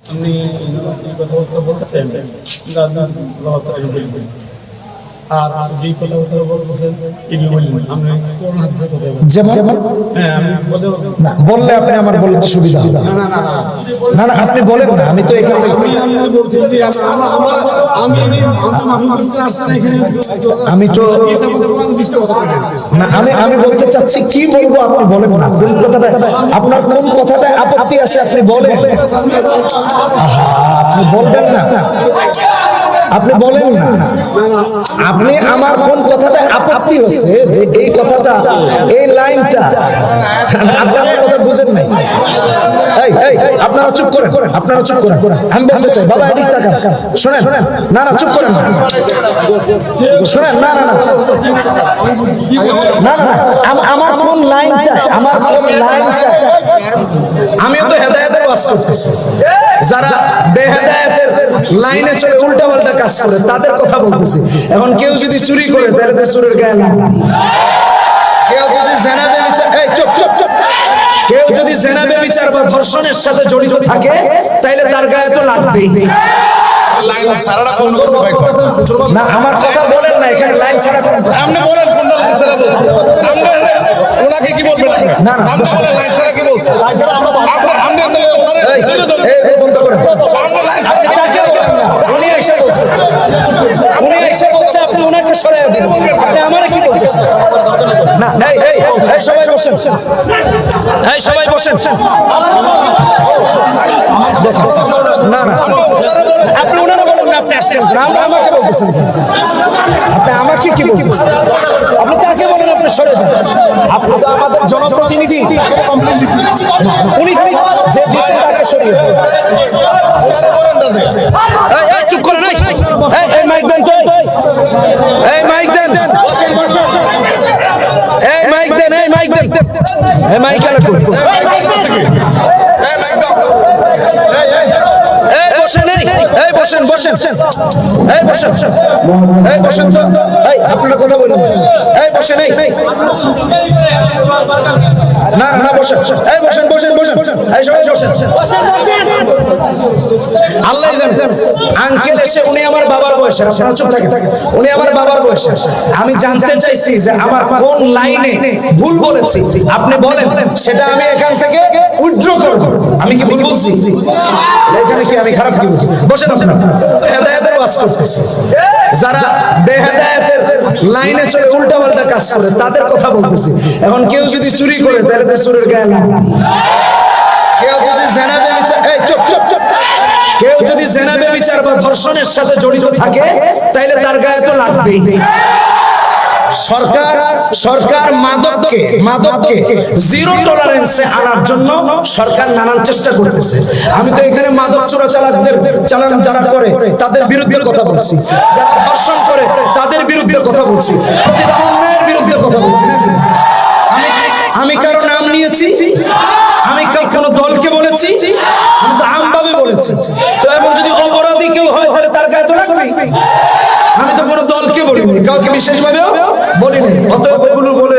আপনি এই কথাবার্তা বলছেন কিন্তু আপনি কথাবার্তা এগুলো বলবেন আর যেই কথাবার্তা বলতেছেন এগুলো কোন হাদিসের কথা যেমন হ্যাঁ আমি না বললে আপনি আমার বলতে সুবিধা হবে না না না না না আপনি বলেন না আমি তো এখানে আমি বলছি যে আমার আমার আমি আমি আসছেন এখানে আমি তো কথা না আমি আমি বলতে চাচ্ছি কি বলব আপনি বলেন না কোন কথাটা আপনার কোন কথাটা আপত্তি আছে আপনি বলেন আপনি বলবেন না আপনি বলেন না। আপনি আমার কোন কথাটা আপত্তি হচ্ছে যে এই কথাটা এই লাইনটা আপনি আমার কথা বুঝেন নাই। আপনারা চুপ করেন আপনারা চুপ করেন। আমি বলতে চাই বাবা এদিক তাকান। শোনেন না না চুপ করেন শোনেন না না না। না না আমার কোন লাইনটা আমার কোন লাইনটা? আমিও তো হেদায়েতের ওয়াজ করতেছি। যারা বেহেদায়েতের লাইনে চলে উল্টা পাল্টা কাজ করে তাদের কথা বলতেছি। এখন কেউ যদি চুরি করে তাহলে তো চুরের গায়ে লাগবে কেউ যদি জেনাবে বিচার এই চুপ চুপ চুপ। কেউ যদি জেনাবে বিচার বা ধর্ষণের সাথে জড়িত থাকে তাহলে তার গায়ে তো লাগবেই। ভাই না আমার কথা বলেন না এখানে লাইন ছাড়া আপনি বলেন কোনটা লাইন ছাড়া বলছে আপনি ওনাকে কি বলবেন না, না, আপনি বলেন লাইন ছাড়া কি বলছে আপনি আপনি তো ওনারে এই, তুলে ধরুন। এই, এই, বন্ধ করেন আপনি লাইন ছাড়া আপনি কাকে বলেন না? উনি এসে বলছে উনি এসে বলছে আপনি ওনাকে সরাই দিন। আপনি আমারে কি বলতেছেন না এই এই এই সবাই বসেন। এই সবাই বসেন। না না। আপনি ওনারা বলেন না আপনি আসছেন না আমরা আমাকে বলতেছেন। আপনি আমাকে কি বলতেছেন? আপনি তাকে বলেন আপনি সরে যান। আপনি তো আমাদের জনপ্রতিনিধি। উনি যে দিচ্ছেন তাকে সরিয়ে দেন। ওনারে বলেন না যে এই, এই, চুপ করে নাই এই এই মাইক দেন তো এই মাইক দেন এই মাইক দেন এই মাইক দেন এই মাইক কেন কই এই বসেন এই এই বসেন বসেন। এই বসেন এই বসেন তো। এই আপনারা কথা বলুন। এই বসেন এই। না না না বসেন। এই বসেন বসেন বসেন। এই সবাই বসেন। আল্লাহ জানেন আঙ্কেল এসে উনি আমার বাবার বয়সের আপনারা চুপ থাকেন। উনি আমার বাবার বয়সের। আমি জানতে চাইছি যে আমার কোন লাইনে ভুল বলেছি। আপনি বলেন সেটা আমি এখান থেকে উইথড্র করব। আমি কি ভুল বলছি? এখানে কি আমি খারাপ কি বলছি? বসেন আপনারা। ওয়াজ করতেছি। যারা বেহেদায়েতের লাইনে চলে উল্টা পাল্টা কাজ করে, তাদের কথা বলতেছি। এখন কেউ যদি চুরি করে, তাহলে তো চুরের গায়ে লাগবে কেউ যদি জেনাবে বিচার এই, চুপ চুপ চুপ। কেউ যদি জেনাবে বিচার বা ধর্ষণের সাথে জড়িত থাকে, তাহলে তার গায়ে তো লাগবেই। সরকার সরকার মাদককে মাদককে জিরো টলারেন্সে আনার জন্য সরকার নানান চেষ্টা করতেছে। আমি তো এখানে মাদক চোরাচালাকদের চালান যারা করে, তাদের বিরুদ্ধে কথা বলছি। যারা ধর্ষণ করে, তাদের বিরুদ্ধে কথা বলছি। প্রতিটা অন্যায়ের বিরুদ্ধে কথা বলছি। আমি আমি কারও নাম নিয়েছি, আমি কোনো দলকে বলেছি আমি তো আমভাবে বলেছি। তো এমন যদি অপরাধী কেউ হয়, তাহলে তার গায়ে তো লাগবেই। আমি তো কোনো দলকে বলিনি, কাউকে বিশেষভাবেও বলিনি। অতএব ওগুলো বলে